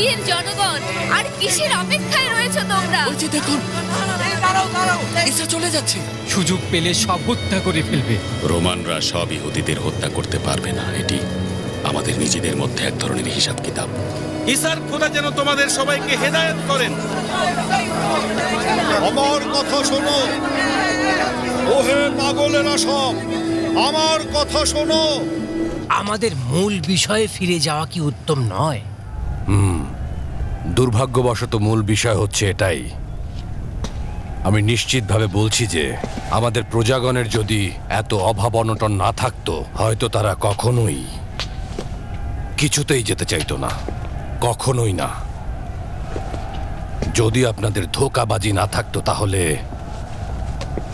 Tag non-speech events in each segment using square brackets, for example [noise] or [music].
ইয়াহুদির জনগণ। আর কিসের অপেক্ষায় রয়েছে তোমরা? ওই যে দেখুন। ঈসা চলে যাচ্ছে। সুযোগ পেলে সব হত্যা করে ফেলবে। রোমানরা সব ইহুদিদের হত্যা করতে পারবে না এটি আমাদের নিজেদের মধ্যে এক ধরনের হিসাব কিতাব। ঈসার খোদা যেন তোমাদের সবাইকে হেদায়েত করেন। আমার কথা শোনো। ওহে পাগলেরা সব আমার কথা শোনো। আমাদের মূল বিষয়ে ফিরে যাওয়া কি উত্তম নয়? দুর্ভাগ্যবশত মূল বিষয় হচ্ছে এটাই। আমি নিশ্চিতভাবে বলছি যে আমাদের প্রজাগণের যদি এত অভাব অনটন না থাকতো, হয়তো তারা কখনোই কিছুতেই যেতে চাইতো না। কখনোই না। যদি আপনাদের ধোকাবাজি না থাকতো তাহলে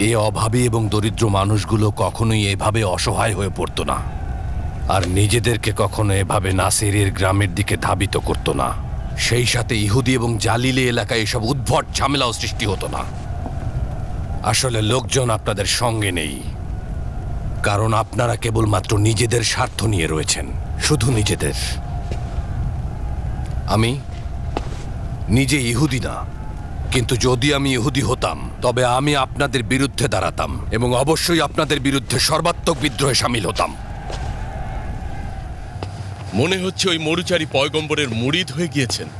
এ অভাবী এবং দরিদ্র মানুষগুলো কখনোই এভাবে অসহায় হয়ে পড়তো না। আর নিজেদেরকে কখনো এভাবে নাসিরের গ্রামের দিকে ধাবিত করতো না। সেই সাথে ইহুদি এবং জালিলি এলাকায় এসব উদ্ভট ঝামেলাও সৃষ্টি হতো না। আসলে লোকজন আপনাদের সঙ্গে নেই। কারণ আপনারা কেবলমাত্র নিজেদের স্বার্থ নিয়ে রয়েছেন, শুধু নিজেদের। আমি নিজে ইহুদি না, কিন্তু যদি আমি ইহুদি হতাম, তবে আমি আপনাদের বিরুদ্ধে দাঁড়াতাম এবং অবশ্যই আপনাদের বিরুদ্ধে সর্বাত্মক বিদ্রোহে সামিল হতাম। মনে হচ্ছে ওই মরুচারী পয়গম্বরের মুরিদ হয়ে গিয়েছেন। [laughs]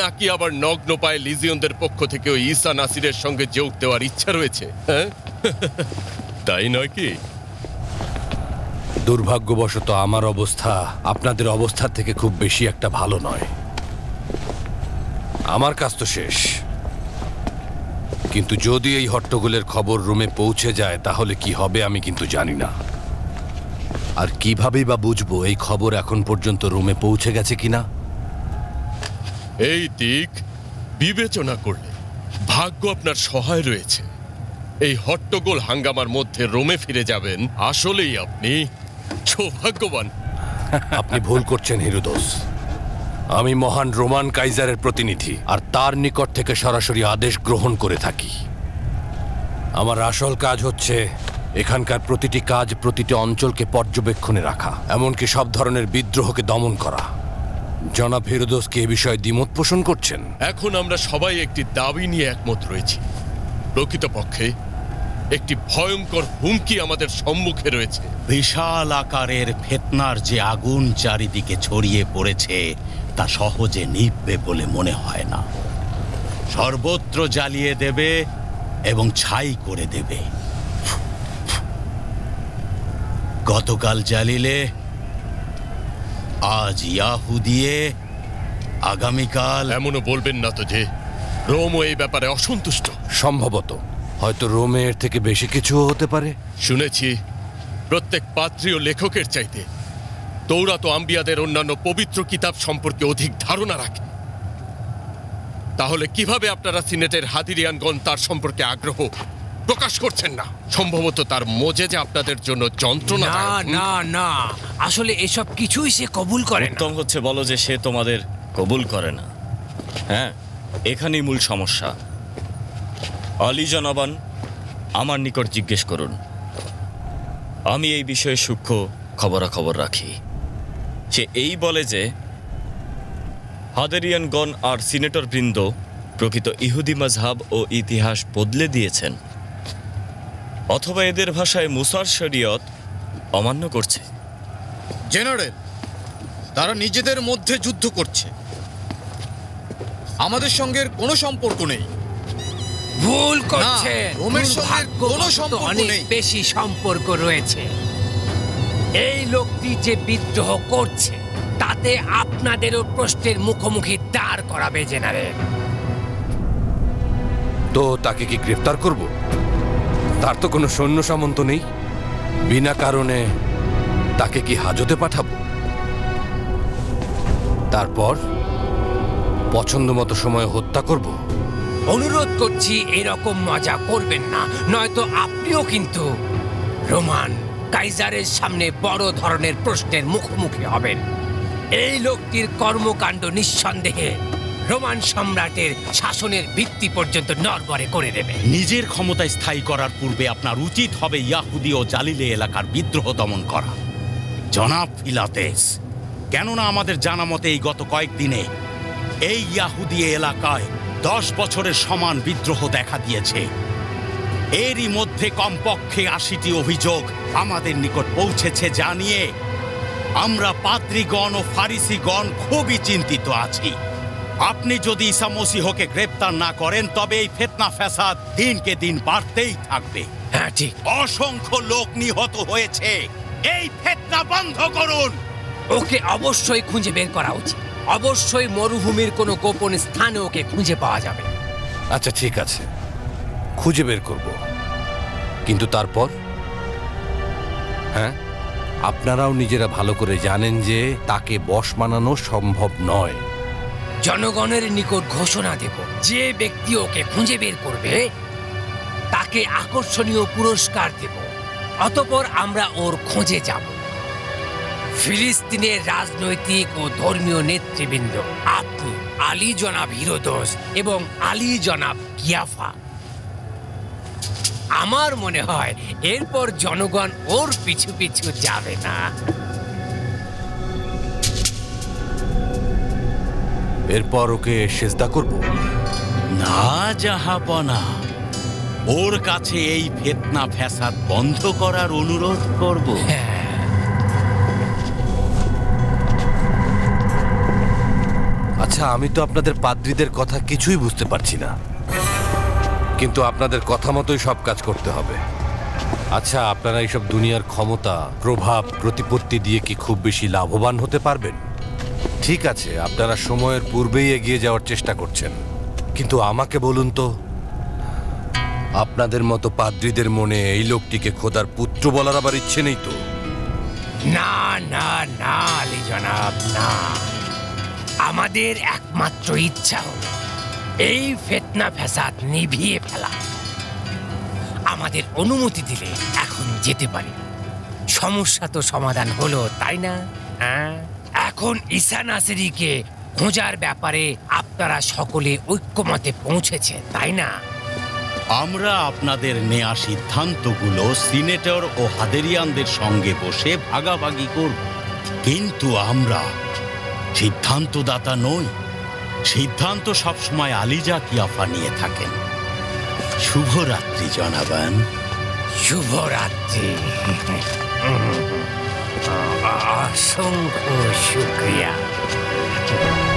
নাকি আবার নগ্ন পায়ে লিজিয়নদের পক্ষ থেকে ওই ঈসা নাসিরের সঙ্গে যোগ দেওয়ার ইচ্ছা রয়েছে হ্যাঁ? [laughs] তাই নয় কি? দুর্ভাগ্যবশত আমার অবস্থা আপনাদের অবস্থার থেকে খুব বেশি একটা ভালো নয়। আমার কাজ তো শেষ। কিন্তু যদি এই হট্টগোলের খবর রুমে পৌঁছে যায়, তাহলে কি হবে আমি কিন্তু জানি না। কিভাবেই বা বুঝব এই খবর এখন পর্যন্ত রুমে পৌঁছে গেছে কিনা? এই দিক বিবেচনা করলে ভাগ্য আপনার সহায় রয়েছে। এই হট্টগোল হাঙ্গামার মধ্যে রোমে ফিরে যাবেন আসলেই আপনি সৌভাগ্যবান। [laughs] আপনি ভুল করছেন হিরোদোস আমি মহান রোমান কাইজারের প্রতিনিধি আর তার নিকট থেকে সরাসরি আদেশ গ্রহণ করে থাকি। আমার আসল কাজ হচ্ছে এখানকার প্রতিটি কাজ প্রতিটি অঞ্চলকে পর্যবেক্ষণে রাখা এমনকি সব ধরনের বিদ্রোহকে দমন করা। জনাব হিরোদোসকে এ বিষয়ে দ্বিমত পোষণ করছেন? এখন আমরা সবাই একটি দাবি নিয়ে একমত রয়েছি। প্রকৃতপক্ষে একটি ভয়ঙ্কর হুমকি আমাদের সম্মুখে রয়েছে। বিশাল আকারের ফেতনার যে আগুন চারিদিকে ছড়িয়ে পড়েছে তা সহজে নিভবে বলে মনে হয় না। সর্বত্র জ্বালিয়ে দেবে এবং ছাই করে দেবে। গতকাল জ্বালিলে আজ ইয়াহু দিয়ে আগামীকাল এমনও বলবেন না তো যে রোমও এই ব্যাপারে অসন্তুষ্ট। সম্ভবত। হয়তো রোমে এর থেকে বেশি কিছুও হতে পারে। শুনেছি প্রত্যেক পাত্রী ও লেখকের চাইতে। তৌরাত আম্বিয়াদের অন্যান্য পবিত্র কিতাব সম্পর্কে অধিক ধারণা রাখে। তাহলে কীভাবে আপনারা সিনেটের হাদিরিয়ানগণ তার সম্পর্কে আগ্রহ প্রকাশ করছেন না। সম্ভবত তার মোজে যে আপনাদের জন্য যন্ত্রণা না না না। আসলে এসব কিছুই সে কবুল করে না। উত্তম হচ্ছে বলো যে সে তোমাদের কবুল করে না। হ্যাঁ এখানেই মূল সমস্যা। আলী জনাবান আমার নিকট জিজ্ঞেস করুন। আমি এই বিষয়ে সূক্ষ্ম খবরাখবর রাখি। সে এই বলে যে হাদেরিয়ানগণ আর সিনেটর বৃন্দ প্রকৃত ইহুদি মাজহাব ও ইতিহাস বদলে দিয়েছেন। অথবা এদের ভাষায় মুসার শরীয়ত অমান্য করছে। জেনারেল তারা নিজেদের মধ্যে যুদ্ধ করছে। আমাদের সঙ্গে কোনো সম্পর্ক নেই। ভুল করছে রোমের সঙ্গে কোনো সম্পর্ক অনেক নেই। বেশি সম্পর্ক রয়েছে। এই লোকটি যে বিদ্রোহ করছে তাতে আপনাদেরও প্রশ্নের মুখোমুখি দাঁড় করাবে জেনারেল। তো তাকে কি গ্রেফতার করব? তার তো কোনো সৈন্য সামন্ত নেই। বিনা কারণে তাকে কি হাজতে পাঠাবো? তারপর পছন্দ মতো সময় হত্যা করব। অনুরোধ করছি, এরকম মজা করবেন না। নয়তো আপনিও কিন্তু রোমান কাইজারের সামনে বড় ধরনের প্রশ্নের মুখোমুখি হবেন। এই লোকটির কর্মকাণ্ড নিঃসন্দেহে রোমান সম্রাটের শাসনের ভিত্তি পর্যন্ত নড়বড়ে করে দেবে। নিজের ক্ষমতায় স্থায়ী করার পূর্বে আপনার উচিত হবে ইয়াহুদি ও জালিলে এলাকার বিদ্রোহ দমন করা। জনাব ফিলাতেস, কেননা আমাদের জানা মতে এই গত কয়েকদিনে এই ইয়াহুদি এলাকায় দশ বছরের সমান বিদ্রোহ দেখা দিয়েছে। এরই মধ্যে কমপক্ষে আশিটি অভিযোগ আমাদের নিকট পৌঁছেছে জানিয়ে আমরা পাত্রীগণ ও ফারিসিগণ খুবই চিন্তিত আছি। আপনি যদি ঈসা মসিহকে গ্রেপ্তার না করেন তবে এই ফেতনা ফ্যাসাদ দিনকে দিন বাড়তেই থাকবে। হ্যাঁ ঠিক। অসংখ্য লোক নিহত হয়েছে। এই ফেতনা বন্ধ করুন। ওকে অবশ্যই খুঁজে বের করা উচিত। অবশ্যই মরুভূমির কোনো গোপন স্থানে ওকে খুঁজে পাওয়া যাবে। আচ্ছা ঠিক আছে। খুঁজে বের করব। কিন্তু তারপর? হ্যাঁ? আপনারাও নিজেরা ভালো করে জানেন যে তাকে বশ মানানো সম্ভব নয়। জনগণের নিকট ঘোষণা দেব। যে ব্যক্তি ওকে খুঁজে বের করবে, তাকে আকর্ষণীয় পুরস্কার দেব। অতপর আমরা ওর খোঁজে যাব। ফিলিস্তিনের রাজনৈতিক ও ধর্মীয় নেতৃবৃন্দ আপনি আলী জনাব হিরোদোস এবং আলী জনাব কিয়াফা। আমার মনে হয় এরপর জনগণ ওর পিছু পিছু যাবে না। এরপর ওকে সেজদা করব। না জাহাপনা ওর কাছে এই ফেতনা ফ্যাসাদ বন্ধ করার অনুরোধ করব। আচ্ছা আমি তো আপনাদের পাদ্রীদের কথা কিছুই বুঝতে পারছি না। কিন্তু আপনাদের কথা মতোই সব কাজ করতে হবে। আচ্ছা আপনারা এইসব দুনিয়ার ক্ষমতা প্রভাব প্রতিপত্তি দিয়ে কি খুব বেশি লাভবান হতে পারবেন? ঠিক আছে, আপনারা সময়ের পূর্বেই এগিয়ে যাওয়ার চেষ্টা করছেন। কিন্তু আমাকে বলুন তো, আপনাদের মতো পাদ্রীদের মনে এই লোকটিকে খোদার পুত্র বলার আবার ইচ্ছে নেই তো? না না না, আলী জনাব, না। আমাদের একমাত্র ইচ্ছা হল এই ফেতনা ফ্যাসাদ নিভিয়ে ফেলা। আমাদের অনুমতি দিলে এখন যেতে পারি। সমস্যা তো সমাধান হলো, তাই না? হ্যাঁ? এখন ঈসা নাসেরিকে খোঁজার ব্যাপারে আপনারা সকলে ঐক্যমতে পৌঁছেছে তাই না? আমরা আপনাদের নেয়া সিদ্ধান্তগুলো সিনেটর ও হাদেরিয়ানদের সঙ্গে বসে ভাগাভাগি করব। কিন্তু আমরা সিদ্ধান্তদাতা নই। সিদ্ধান্ত সবসময় আলিজা কিয়াফা নিয়ে থাকেন। শুভরাত্রি জনাবান। শুভরাত্রি। অসংখ্য শুক্রিয়া ওস্তাদ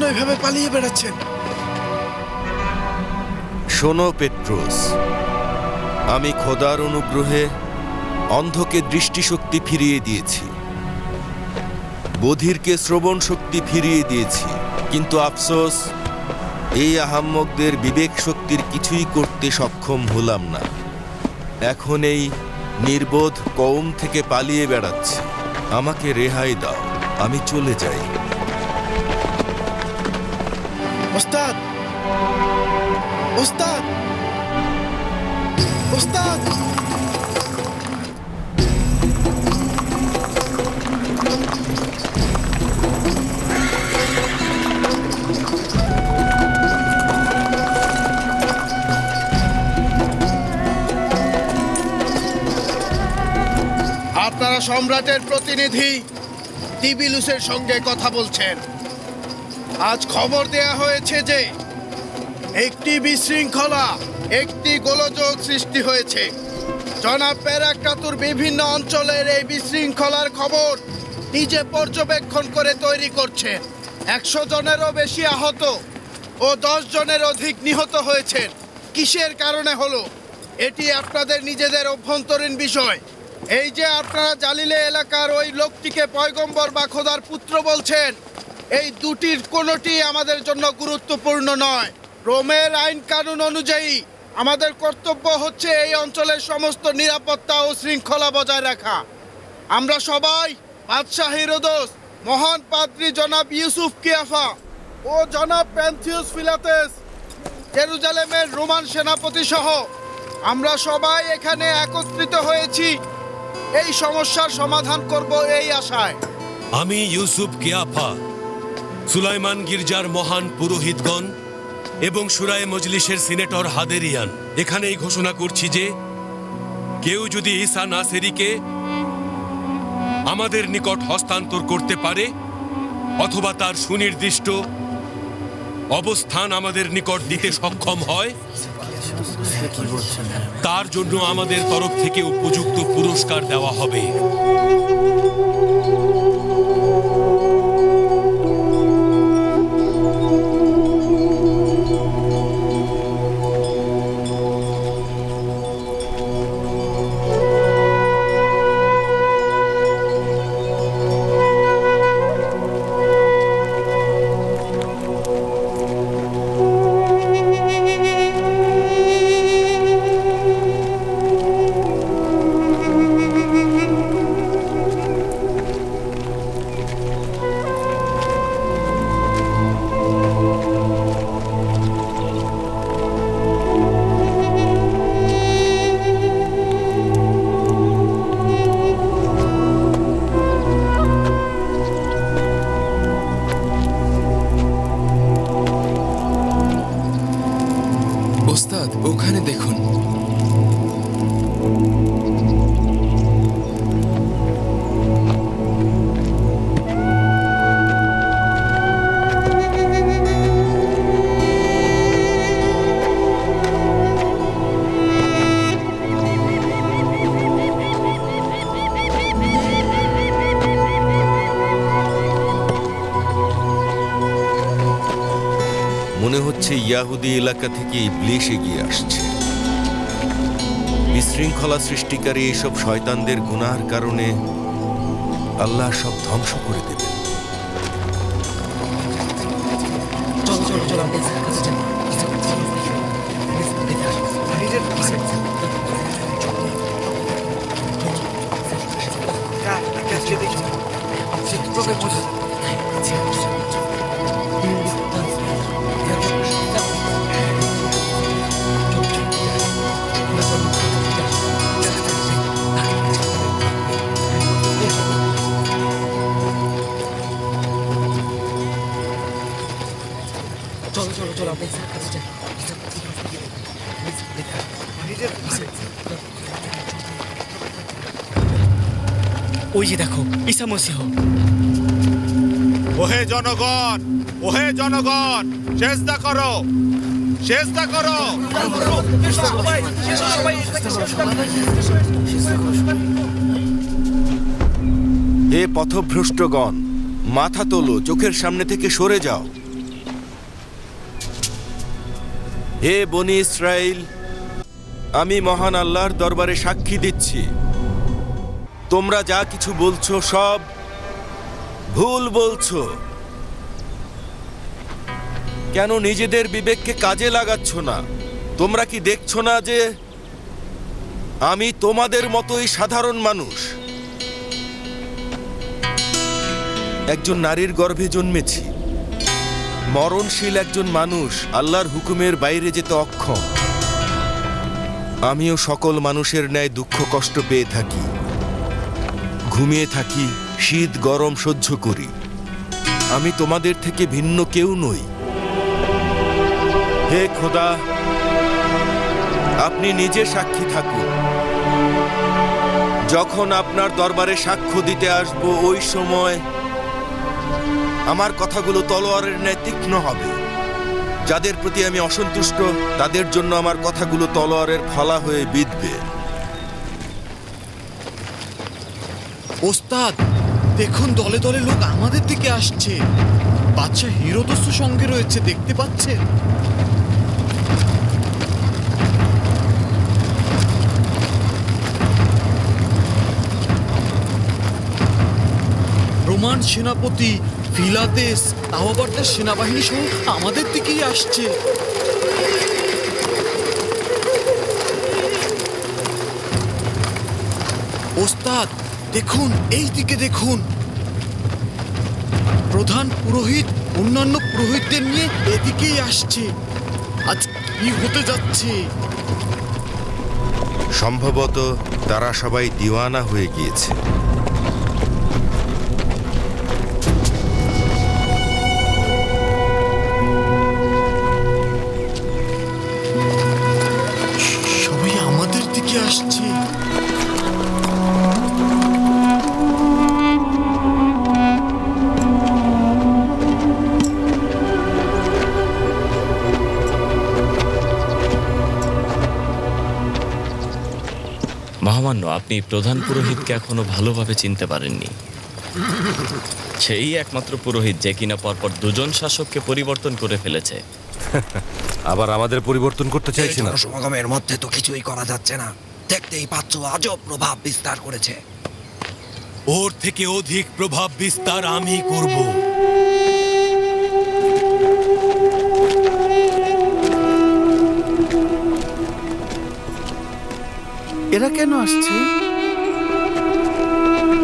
জন্য এভাবে পালিয়ে বেড়াচ্ছেন। শোনো, পেট্রোস। আমি খোদার অনুগ্রহে অন্ধকে দৃষ্টিশক্তি ফিরিয়ে দিয়েছি। বধিরকে শ্রবণ শক্তি ফিরিয়ে দিয়েছি। কিন্তু আফসোস, এই আহাম্মকদের বিবেক শক্তির কিছুই করতে সক্ষম হলাম না। এখন এই নির্বোধ কৌম থেকে পালিয়ে বেড়াচ্ছি। আমাকে রেহাই দাও, আমি চলে যাই। ওস্তাদ। ওস্তাদ। ওস্তাদ। আপনারা সম্রাটের প্রতিনিধি তিবিলুসের সঙ্গে কথা বলছেন। আজ খবর দেয়া হয়েছে যে একটি বিশৃঙ্খলা, একটি গোলযোগ সৃষ্টি হয়েছে। জনাব প্যারাক্রাতুর বিভিন্ন অঞ্চলের এই বিশৃঙ্খলার খবর নিজে পর্যবেক্ষণ করে তৈরি করছেন। একশো জনেরও বেশি আহত ও দশ জনের অধিক নিহত হয়েছেন। কিসের কারণে হলো? এটি আপনাদের নিজেদের অভ্যন্তরীণ বিষয়। এই যে আপনারা জালিলে এলাকার ওই লোকটিকে পয়গম্বর বা খোদার পুত্র বলছেন এই দুটির কোনোটি আমাদের জন্য গুরুত্বপূর্ণ নয়। রোমের আইন কানুন অনুযায়ী আমাদের কর্তব্য হচ্ছে এই অঞ্চলের সমস্ত নিরাপত্তা ও শৃঙ্খলা বজায় রাখা। আমরা সবাই বাদশাহ হিরোদোস মহান পাদ্রী জনাব ইউসুফ কিয়াফা ও জনাব প্যান্থিউস ফিলাতেস, জেরুজালেমের রোমান সেনাপতি সহ আমরা সবাই এখানে একত্রিত হয়েছি। এই সমস্যার সমাধান করব এই আশায়। আমি ইউসুফ কিয়াফা সুলাইমান গির্জার মহান পুরোহিতগণ এবং সুরায় মজলিসের সিনেটর হাদেরিয়ান। এখানেই ঘোষণা করছি যে, কেউ যদি ঈসা নাসেরিকে আমাদের নিকট হস্তান্তর করতে পারে, অথবা তার সুনির্দিষ্ট অবস্থান আমাদের নিকট দিতে সক্ষম হয়, তার জন্য আমাদের তরফ থেকে উপযুক্ত পুরস্কার দেওয়া হবে। এলাকা থেকে ইবলিশ এগিয়ে আসছে। বিশৃঙ্খলা সৃষ্টিকারী এইসব শয়তানদের গুনার কারণে আল্লাহ সব ধ্বংস করে দেবেন। ওই যে দেখো ঈসা মসিহ। ওহে জনগণ ওহে জনগণ চেষ্টা করো চেষ্টা করো। হে পথভ্রষ্টগণ মাথা তোলো চোখের সামনে থেকে সরে যাও। হে বনি ইসরাইল, আমি মহান আল্লাহর দরবারে সাক্ষী দিচ্ছি। তোমরা যা কিছু বলছো সব ভুল বলছো। কেন নিজেদের বিবেককে কাজে লাগাচ্ছ না? তোমরা কি দেখছ না যে আমি তোমাদের মতোই সাধারণ মানুষ? একজন নারীর গর্ভে জন্মেছি। মরণশীল একজন মানুষ আল্লাহর হুকুমের বাইরে যেতে অক্ষম। আমিও সকল মানুষের ন্যায় দুঃখ কষ্ট পেয়ে থাকি। ঘুমিয়ে থাকি, শীত গরম সহ্য করি। আমি তোমাদের থেকে ভিন্ন কেউ নই। হে খোদা, আপনি নিজে সাক্ষী থাকুন। যখন আপনার দরবারে সাক্ষ্য দিতে আসব, ওই সময় আমার কথাগুলো তলোয়ারের ন্যায় তীক্ষ্ণ হবে। যাদের প্রতি আমি অসন্তুষ্ট, তাদের জন্য আমার কথাগুলো তলোয়ারের ফলা হয়ে বিধবে। ওস্তাদ, দেখুন দলে দলে লোক আমাদের দিকে আসছে। বাচ্চা হিরোদস্য সঙ্গে রয়েছে, দেখতে পাচ্ছেন? রোমান সেনাপতি ফিলাদেস তাও আবার তার সেনাবাহিনী সহ আমাদের দিকেই আসছে। ওস্তাদ, দেখুন, এই দিকে দেখুন। প্রধান পুরোহিত, অন্যান্য পুরোহিতদের নিয়ে এদিকেই আসছে। আজ কি হতে যাচ্ছে? সম্ভবত তারা সবাই দিওয়ানা হয়ে গিয়েছে। আপনি প্রধান পুরোহিতকে এখনও ভালোভাবে চিনতে পারেননি। সেই একমাত্র পুরোহিত যে কিনা পরপর দুজন শাসককে পরিবর্তন করে ফেলেছে। [laughs] আবার আমাদের পরিবর্তন করতে চাইছি না? সমাগমের মধ্যে তো কিছুই করা যাচ্ছে না। দেখতেই পাচ্ছ আজব প্রভাব বিস্তার করেছে। ওর থেকে অধিক প্রভাব বিস্তার আমি করব। এরা কেন আসছে?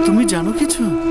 তুমি জানো কিছু?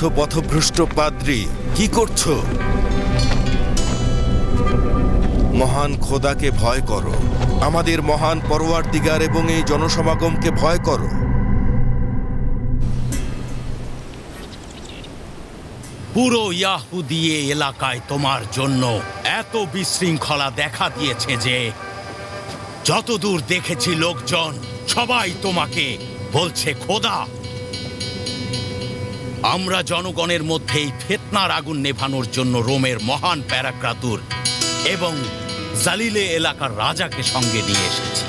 করছ পথভ্রষ্ট পাদ্রি, কি করছ? মহান খোদাকে ভয় করো। আমাদের মহান পরোয়ার দিগার এবং এই জনসমাগমকে ভয় করো। পুরো ইয়াহুদিয়ে এলাকায় তোমার জন্য এত বিশৃঙ্খলা দেখা দিয়েছে যে, যতদূর দেখেছি লোকজন সবাই তোমাকে বলছে খোদা। আমরা জনগণের মধ্যে এই ফেতনার আগুন নেভানোর জন্য রোমের মহান প্যারাক্রাতুর এবং জালিলে এলাকার রাজাকে সঙ্গে নিয়ে এসেছি।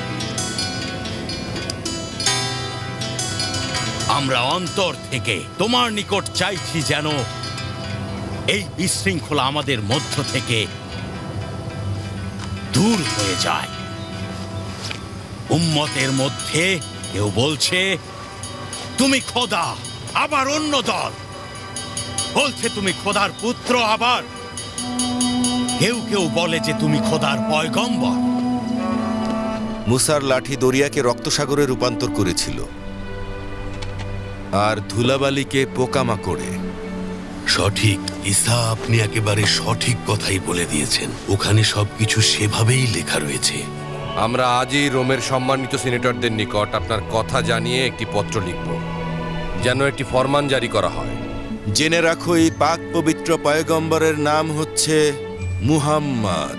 আমরা অন্তর থেকে তোমার নিকট চাইছি যেন এই বিশৃঙ্খলা আমাদের মধ্য থেকে দূর হয়ে যায়। উম্মতের মধ্যে কেউ বলছে, তুমি খোদা আবার অন্য দল। বলছে তুমি খোদার পুত্র আবার? কেউ কেউ বলে যে তুমি খোদার পয়গম্বর। মুসার লাঠি দরিয়াকে রক্তসাগরে রূপান্তর করেছিল আর ধুলাবালিকে পোকামাকড়ে। সঠিক ঈসা আপনি একেবারে সঠিক কথাই বলে দিয়েছেন। ওখানে সবকিছু সেভাবেই লেখা রয়েছে। আমরা আজই রোমের সম্মানিত সিনেটরদের নিকট আপনার কথা জানিয়ে একটি পত্র লিখব। যেন একটি ফরমান জারি করা হয়। জেনে রাখো এই পাক পবিত্র পয়গম্বরের নাম হচ্ছে মুহাম্মদ।